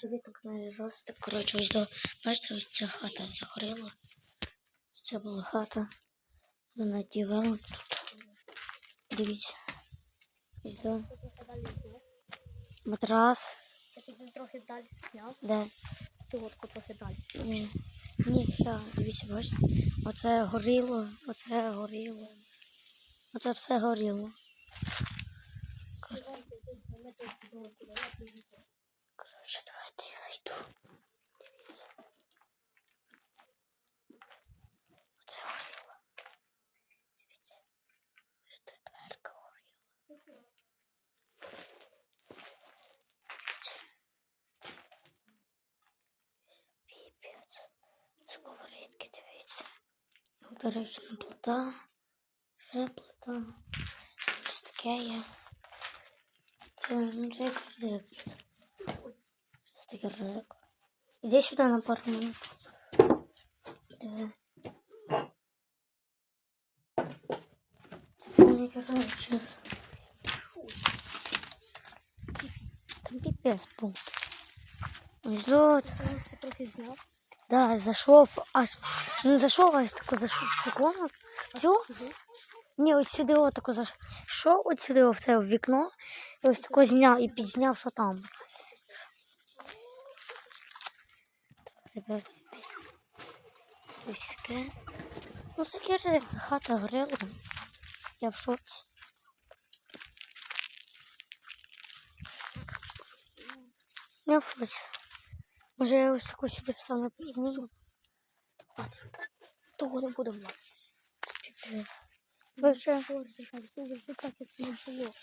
Привіт, на каналі Ростик. Коротше, ось до бачите, ось ця хата загоріла. Це була хата. Вона дівела тут. Дивіться. Ось до матрас. Я тобі трохи далі зняв, Де? ту лодку трохи далі. Ні, Ні, ще, дивіться, бачите. Оце горіло, оце горіло. Оце все горіло. Коротше, давайте я зайду. Дивіться. Оце горіло. Ось це дверка горіла. Піпець. Сковорідки, дивіться. Тут, До речі, на плита. Ще плита. Щось таке є. Це, ну, це як рик. Щось таке рик. Іди сюди на пару минут. Диви. Це. Там піпець був. Ось це все. Трохи зняв. Да, зайшов аж не зайшов, аж тако зайшов в цю комнату. Цю? Ні, от сюди отако зайшов, от сюди в це вікно, і ось тако зняв і підзняв, що там. Ребят, ось таке. Ну, це хата горела. Я в шоці. Я в шоці. Може я ось таку сюди встану зніму? Того не так, як не було.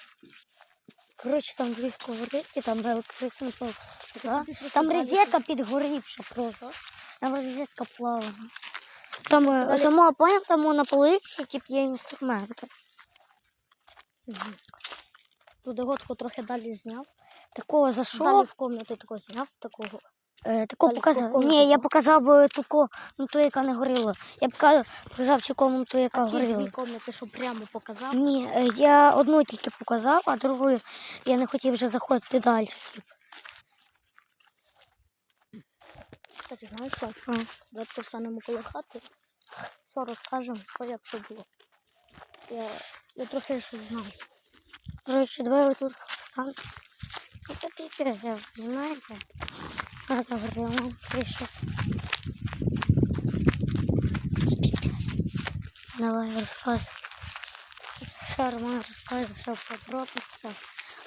коротше, там дві сковорідки, там електрична плава. Просто Там далі розетка підгорівша просто. Там розетка плаває. Там, е, тому, поняв, тому на полиці тип, є інструменти. Ту догодку трохи далі зняв. Такого Далі в комнаті такого зняв, такого. е, такого далі показав. Ні, я показав е, ту комнату, яка не горіла. Я показав цю комнату, яка А ті горіла. дві комнати, що прямо показав. Ні, е, я одну тільки показав, а другу я не хотів вже заходити далі. типу. Кстати, знаєш що? Що? Давай постанемо коло хати. Все розкажемо, що як все було. Я, я трохи щось знаю. Коротше, давай ви тут встаньте. Ну, це піпець, ви розумієте? А, це горіло, прийшов. Давай, розказуй. Все, Роман розкаже, все в подробностях.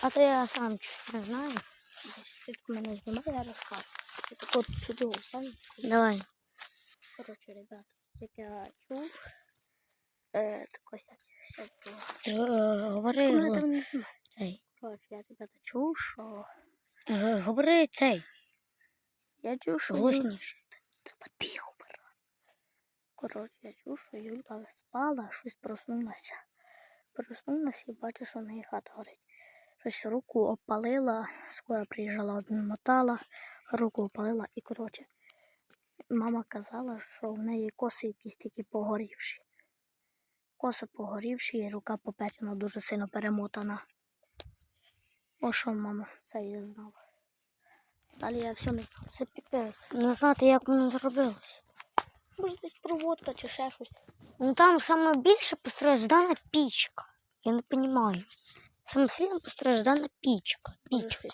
А то я сам чуть не знаю. Десь ти мене знімає, я розкажу. Я так сюди встану. Давай. Коротше, ребята, як я чув, е, так ось як все було. Е, Говори, го- там не знімає. цей. Коротше, я ребята чув, що Е, Говори цей. я чув, що Голосніше. Треба тихо брати. Коротше, я чув, що Юлька спала, щось проснулася. Проснулася і бачу, що в неї хата горить. Щось руку опалила, скоро приїжджала, одмотала, руку опалила і коротше. Мама казала, що в неї коси якісь такі погорівші. Коси погорівші, і рука попечена дуже сильно перемотана. О, що мама, це я знала. Далі я все не знала. Це піпець. Не знати, як воно зробилось. Може, десь проводка чи ще щось. Ну там саме більше постраждана пічка. Я не розумію. Саме постраждала постраждана пічка. Пічка.